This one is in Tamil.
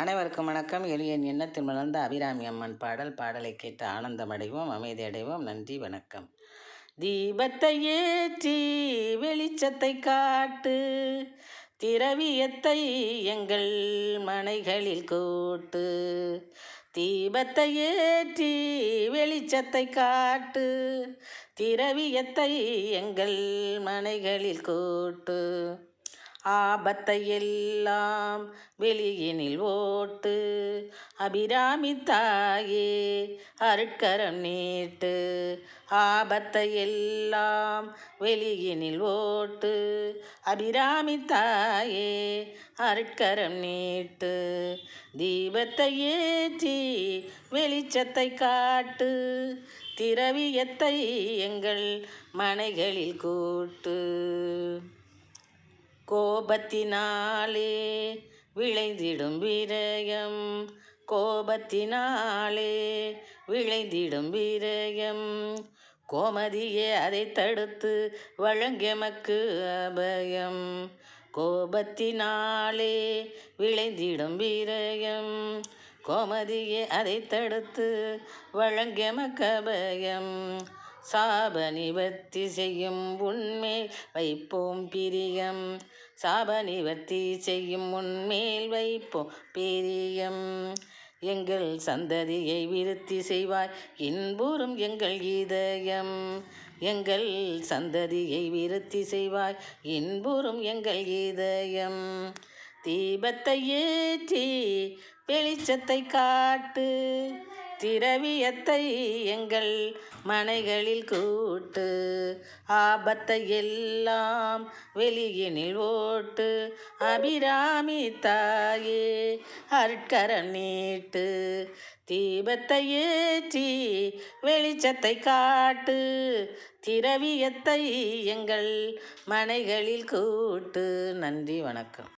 அனைவருக்கும் வணக்கம். எளியன் எண்ணத்தில் மலர்ந்த அபிராமி அம்மன் பாடல். பாடலை கேட்டு ஆனந்தமடைவோம் அமைதி அடைவோம் நன்றி வணக்கம். தீபத்தை ஏற்றி வெளிச்சத்தை காட்டு திரவியத்தை எங்கள் மனைகளில் கூட்டு. தீபத்தை ஏற்றி வெளிச்சத்தை காட்டு திரவியத்தை எங்கள் மனைகளில் கூட்டு. ஆபத்தையெல்லாம் வெளியினில் ஓட்டு. அபிராமி தாயே அருட்கரம் நீட்டு. ஆபத்தையெல்லாம் வெளியினில் ஓட்டு. அபிராமி தாயே அருட்கரம் நீட்டு. தீபத்தை ஏற்றி வெளிச்சத்தை காட்டு. திரவியத்தை எங்கள் மனைகளில் கூட்டு. கோபத்தினாலே விளைந்திடும் விரயம். கோபத்தினாலே விளைந்திடும் விரயம். கோமதியே அதை தடுத்து வழங்கெமக்கு அபயம். கோபத்தினாலே விளைந்திடும் விரயம். கோமதியே அதை தடுத்து வழங்கெமக்கு அபயம். சாப நிவர்த்தி செய்யும் உண்மேல் வைப்போம் பிரியம். சாப நிவர்த்தி செய்யும் உண்மேல் வைப்போம் பிரியம். எங்கள் சந்ததியை விருத்தி செய்வாய் இன்புறும் எங்கள் இதயம். எங்கள் சந்ததியை விருத்தி செய்வாய் இன்புறும் எங்கள் இதயம். தீபத்தை ஏற்றி வெளிச்சத்தை காட்டு. திரவியத்தை எங்கள் மனைகளில் கூட்டு ஆபத்தை எல்லாம் வெளியினில் ஓட்டு. அபிராமி தாயே அருட்கரம் நீட்டு. தீபத்தை ஏற்றி வெளிச்சத்தை காட்டு. திரவியத்தை எங்கள் மனைகளில் கூட்டு. நன்றி வணக்கம்.